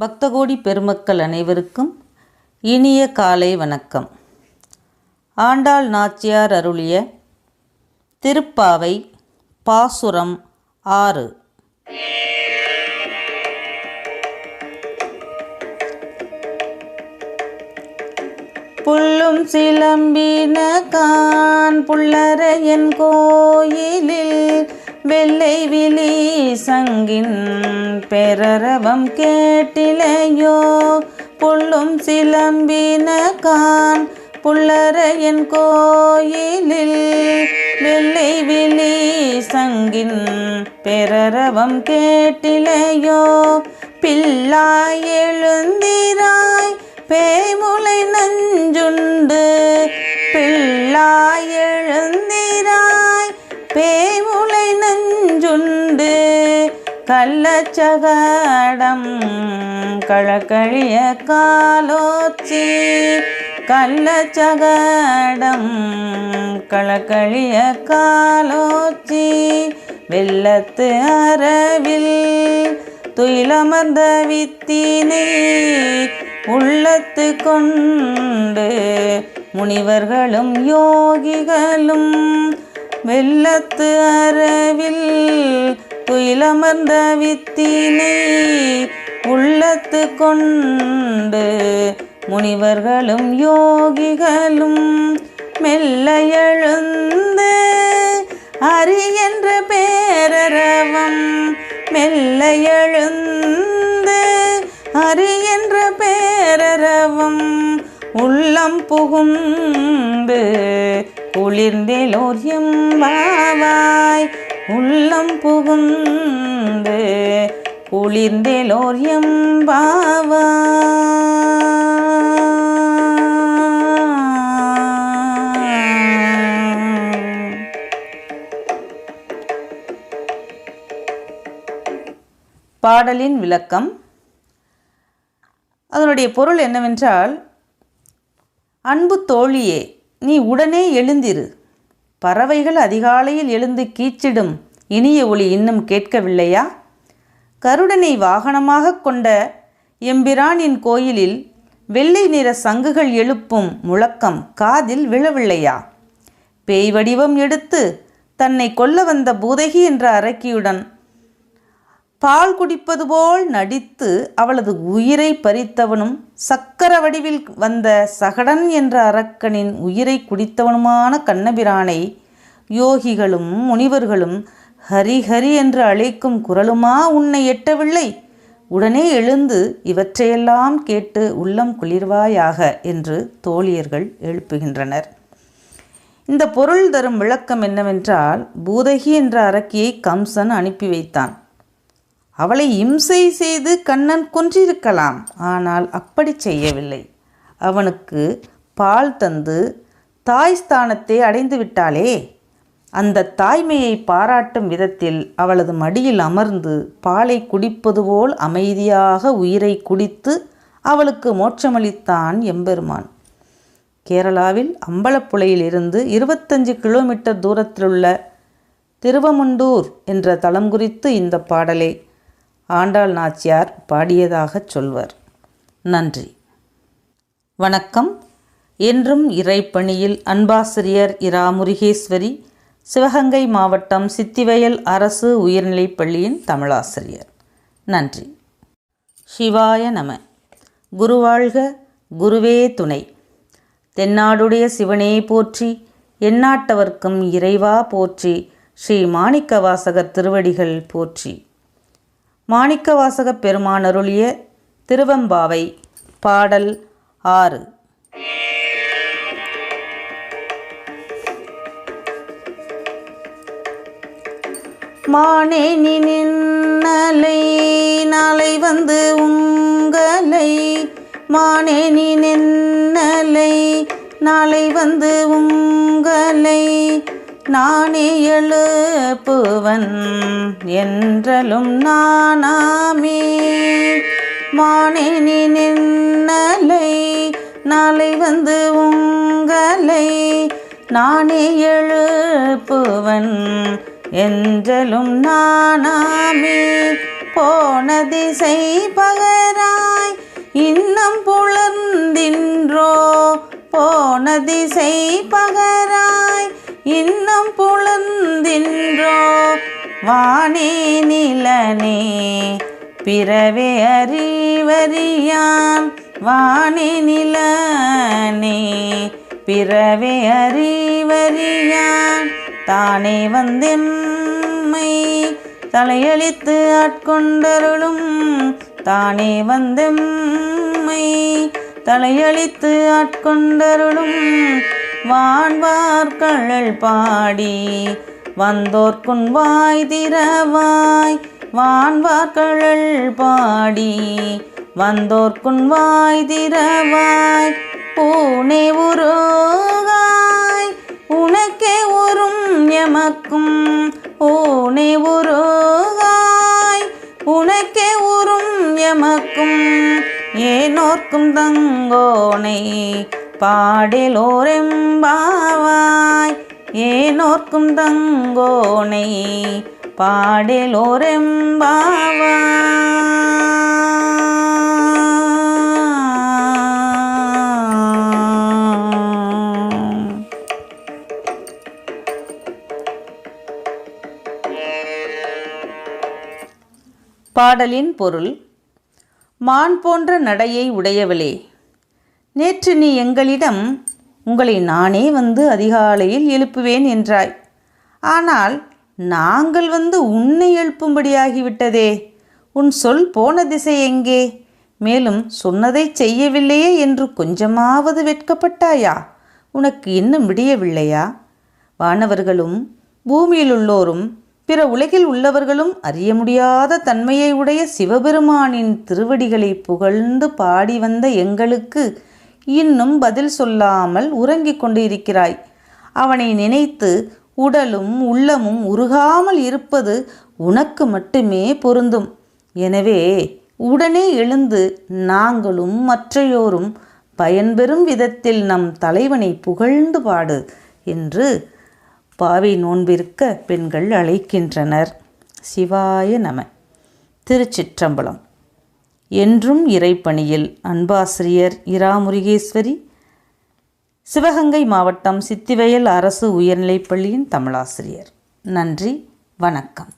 பக்தகோடி பெருமக்கள் அனைவருக்கும் இனிய காலை வணக்கம். ஆண்டாள் நாச்சியார் அருளிய திருப்பாவை பாசுரம் ஆறு. புல்லும் சிலம்பின கான் புல்லரையன் கோயிலில் வெள்ளை விழி சங்கின் பெரரவம் கேட்டிலையோ? புள்ளும் சிலம்பின கான் புல்லரையன் கோயிலில் வெள்ளை விழி சங்கின் பெரரவம் கேட்டிலையோ? பிள்ளாய் எழுந்திராய் பேமுலை நஞ்சுன் கள்ளச்சகடம் கழக்கழிய காலோச்சி. கள்ளச்சகடம் கழக்கழிய காலோச்சி. வெள்ளத்து அறவில் துயிலமர்ந்த வித்தினை உள்ளத்து கொண்டு முனிவர்களும் யோகிகளும் வெள்ளத்து அறவில் துயிலமர்ந்த வித்தினை உள்ளத்து கொண்டு முனிவர்களும் யோகிகளும் மெல்ல எழுந்து அரி என்ற பேரரவம் மெல்ல எழுந்து அரி என்ற பேரரவம் உள்ளம் புகுந்து குளிர்ந்தேலோர் எம்பாவாய் உள்ளம் புகுந்து குளிர்ந்தேலோர் பாவா பாடலின் விளக்கம். அதனுடைய பொருள் என்னவென்றால் அன்பு தோழியே நீ உடனே எழுந்திரு. பறவைகள் அதிகாலையில் எழுந்து கீச்சிடும். இனிய ஒளி இன்னும் கேட்கவில்லையா? கருடனை வாகனமாக கொண்ட எம்பிரானின் கோயிலில் வெள்ளை நிற சங்குகள் எழுப்பும் முழக்கம் காதில் விழவில்லையா? பேய் வடிவம் எடுத்து தன்னை கொல்ல வந்த பூதகி என்ற அரக்கியுடன் பால் குடிப்பது போல் நடித்து அவளது உயிரை பறித்தவனும் சக்கர வடிவில் வந்த சகடன் என்ற அரக்கனின் உயிரை குடித்தவனுமான கண்ணபிரானை யோகிகளும் முனிவர்களும் ஹரி ஹரி என்று அழைக்கும் குரலுமா உன்னை எட்டவில்லை? உடனே எழுந்து இவற்றையெல்லாம் கேட்டு உள்ளம் குளிர்வாயாக என்று தோழியர்கள் எழுப்புகின்றனர். இந்த பொருள் தரும் விளக்கம் என்னவென்றால் பூதகி என்ற அரக்கியை கம்சன் அனுப்பி வைத்தான். அவளை இம்சை செய்து கண்ணன் கொன்றிருக்கலாம். ஆனால் அப்படி செய்யவில்லை. அவனுக்கு பால் தந்து தாய் ஸ்தானத்தை அடைந்து விட்டாளே. அந்த தாய்மையை பாராட்டும் விதத்தில் அவளது மடியில் அமர்ந்து பாலை குடிப்பது போல் அமைதியாக உயிரை குடித்து அவளுக்கு மோட்சமளித்தான் எம்பெருமான். கேரளாவில் அம்பலப்புழையிலிருந்து இருபத்தஞ்சு கிலோமீட்டர் தூரத்திலுள்ள திருவமுண்டூர் என்ற தலம் குறித்து இந்த பாடலை. ஆண்டாள் நாச்சியார் பாடியதாகச் சொல்வர். நன்றி. வணக்கம். என்றும் இறைப்பணியில் அன்பாசிரியர் இரா முருகேஸ்வரி சிவகங்கை மாவட்டம் சித்திவயல் அரசு உயர்நிலைப் பள்ளியின் தமிழாசிரியர். நன்றி. சிவாய நம. குருவாழ்க குருவே துணை. தென்னாடுடைய சிவனே போற்றி எந்நாட்டவர்க்கும் இறைவா போற்றி ஸ்ரீ மாணிக்கவாசகர் திருவடிகள் போற்றி. மாணிக்கவாசகப் பெருமான் அருளிய திருவெம்பாவை பாடல் ஆறு. மானே நின்னலை நாளை வந்து உங்களை. மானே நின்னலை நாளை வந்து உங்களை. நானே எழுப்புவன் என்றலும் நானாமே. மானே நீ நின்னலை நாளை வந்து உங்களை நானே எழுப்புவன் என்றலும் நானாமே. போன திசை பகராய் இன்னம் புலர்ந்தின்றோ போன திசை பகராய் இன்னும் புலந்தின்றோ? வானே நிலனே பிறவே அறிவறியான். வானே நிலனே பிறவே அறிவறியான். தானே வந்தெம்மை தலையளித்து ஆட்கொண்டருளும். தானே வந்தெம்மை தலையளித்து ஆட்கொண்டருளும். வான்வார்கழல் பாடி வந்தோர்க்குன் வாய் திறவாய். வான்வார்கழல் பாடி வந்தோர்க்குன் வாய் திறவாய். பூனே உருகாய் உனக்கே உறும் எமக்கும். ஊனே உருகாய் உனக்கே உறும் எமக்கும். ஏனோர்க்கும் தங்கோனை பாடலோரெம்பாவாய். ஏனோர்க்கும் தங்கோனை பாடலோரெம்பாவாய் பாடலின் பொருள் மான் போன்ற நடையை உடையவளே. நேற்று நீ எங்களிடம் உங்களை நானே வந்து அதிகாலையில் எழுப்புவேன் என்றாய். ஆனால் நாங்கள் வந்து உன்னை எழுப்பும்படியாகிவிட்டதே. உன் சொல் போன திசை எங்கே? மேலும் சொன்னதைச் செய்யவில்லையே என்று கொஞ்சமாவது வெட்கப்பட்டாயா? உனக்கு இன்னும் விடியவில்லையா? வானவர்களும் பூமியிலுள்ளோரும் பிற உலகில் உள்ளவர்களும் அறிய முடியாத தன்மையை உடைய சிவபெருமானின் திருவடிகளை புகழ்ந்து பாடி வந்த எங்களுக்கு இன்னும் பதில் சொல்லாமல் உறங்கிக் கொண்டிருக்கிறாய். அவனை நினைத்து உடலும் உள்ளமும் உருகாமல் இருப்பது உனக்கு மட்டுமே பொருந்தும். எனவே உடனே எழுந்து நாங்களும் மற்றையோரும் பயன்பெறும் விதத்தில் நம் தலைவனை புகழ்ந்து பாடு என்று பாவை நோன்பிருக்க பெண்கள் அழைக்கின்றனர். சிவாய நம. திருச்சிற்றம்பலம். என்றும் இறைப்பணியில். அன்பாசிரியர் இரா முருகேஸ்வரி சிவகங்கை மாவட்டம் சித்திவயல் அரசு உயர்நிலைப்பள்ளியின் தமிழாசிரியர். நன்றி வணக்கம்.